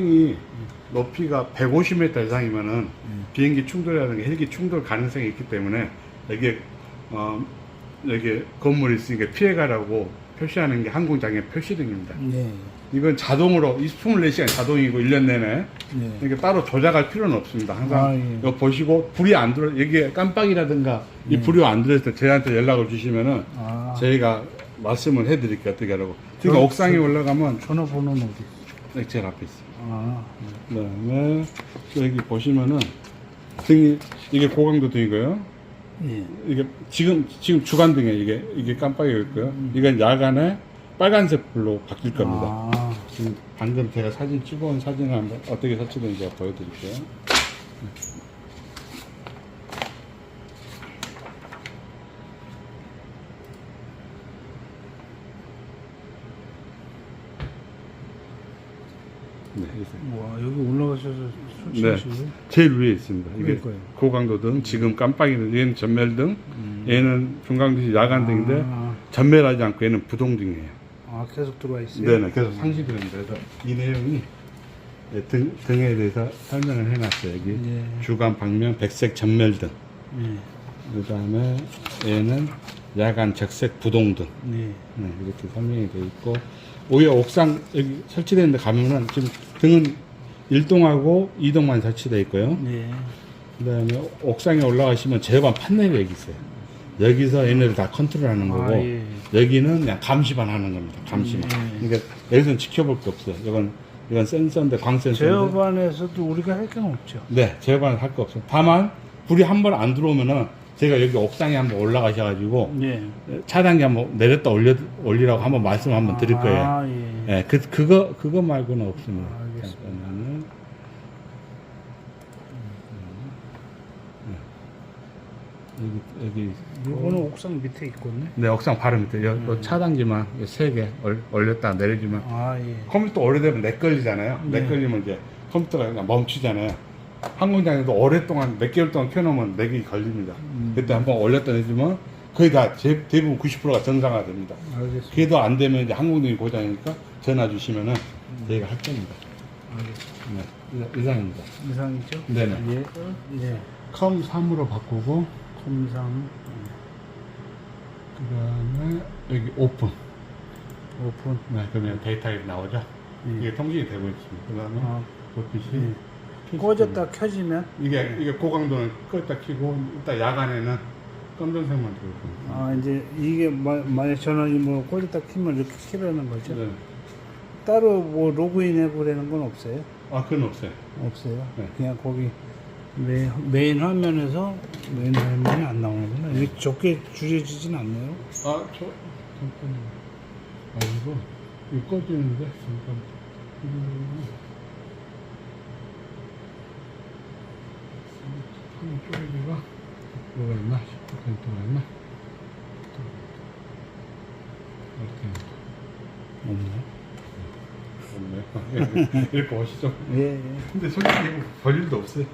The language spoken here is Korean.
빌딩이 높이가 150m 이상이면은 비행기 충돌이라든가 헬기 충돌 가능성이 있기 때문에 여기에 어 여기 건물이 있으니까 피해가라고 표시하는 게 항공장의 표시등입니다. 네. 이건 자동으로 24시간 자동이고 1년 내내 네. 이렇게 따로 조작할 필요는 없습니다. 항상 아, 예. 이거 보시고 불이 안 들어 여기에 깜빡이라든가 이 불이 안 들어있을 때 저희한테 연락을 주시면은 아. 저희가 말씀을 해드릴게요 어떻게 하라고. 그러니까 저- 옥상에 저- 올라가면 전화번호는 어디? 네, 제일 앞에 있어요. 아. 그다음에 또 여기 보시면은 등이 이게 고강도 등이고요. 예. 이게 지금 지금 주간 등에 이게 이게 깜빡이가 있고요. 이건 야간에 빨간색 불로 바뀔 겁니다. 아. 지금 방금 제가 사진 찍어온 사진을 한번 어떻게 설치되는지 보여드릴게요. 네. 와, 여기 올라가셔서 네, 설치하시고. 제일 위에 있습니다. 이게 그러니까요. 고강도등, 지금 깜빡이는 얘는 전멸등, 얘는 중강등 야간등인데 음. 아. 전멸하지 않고 얘는 부동등이에요. 아, 계속 들어와 있어요? 네네, 계속 상시됩니다. 그래서 이 내용이 네, 등, 등에 대해서 설명을 해놨어요. 여기 네. 주간 방면 백색 전멸등, 네. 그 다음에 얘는 야간 적색 부동등. 네. 네, 이렇게 설명이 되어 있고 오히려 옥상 여기 설치되는 데 가면은 지금 등은 1동하고 2동만 설치되어 있고요. 네. 그 다음에 옥상에 올라가시면 제어반 판넬이 여기 있어요. 여기서 얘네를 다 컨트롤하는 거고 아, 예. 여기는 그냥 감시만 하는 겁니다. 감시만. 예. 그러니까 여기서는 지켜볼 게 없어요. 이건 이건 센서인데 광 센서인데. 제어반에서도 우리가 할 건 없죠. 네, 제어반을 할거 없어요. 다만 불이 한 번 안 들어오면은 제가 여기 옥상에 한번 올라가셔가지고 네. 차단기 한번 내렸다 올려 올리라고 한번 말씀 한번 드릴 거예요. 아, 예. 예, 그 그거 그거 말고는 없습니다. 아, 알겠습니다. 잠깐만요. 여기 여기 이거는 옥상 밑에 있거든요. 네 옥상 바로 밑에 여, 요 차단기만 세개 올렸다 내려주면 아, 예. 컴퓨터 오래되면 렉 걸리잖아요. 네. 렉 걸리면 이제 컴퓨터가 그냥 멈추잖아요. 항공장에도 오랫동안 몇 개월 동안 켜놓으면 렉이 걸립니다. 음. 그때 한번 올렸다 내주면 거의 다 제- 대부분 90%가 정상화 됩니다. 알겠습니다. 그게 안 되면 이제 항공등이 고장이니까 전화 주시면은 저희가 할 겁니다. 알겠습니다. 네, 이상입니다. 이상이죠? 네네. 예. 예. 컴 3으로 바꾸고 컴상 그 다음에 여기 오픈. 오픈. 네, 그러면 데이터가 나오죠. 예. 이게 통신이 되고 있습니다. 그 다음에 아, 불빛이 예. 꺼졌다 켜지면 이게 이게 고강도는 껐다 켜고 일단 야간에는 검정색만 들고. 아 이제 이게 마- 만약 전원이 뭐 꺼졌다 키면 이렇게 키라는 거죠? 네. 따로 뭐 로그인하고 그러는 건 없어요? 아 그건 없어요. 없어요. 네. 그냥 거기 메인, 메인 화면에서 메인 화면이 안 나오는구나. 이렇게 적게 줄여지진 않네요. 아저 잠깐만. 아 이거 이거 꺼지는데 잠깐. 한번 쪼개기가 뭐가 있나? 10%가 있나? 이렇게 없네. 없네. 이렇게 보시죠. 예, 예. 근데 솔직히 이거 볼 일도 없어요.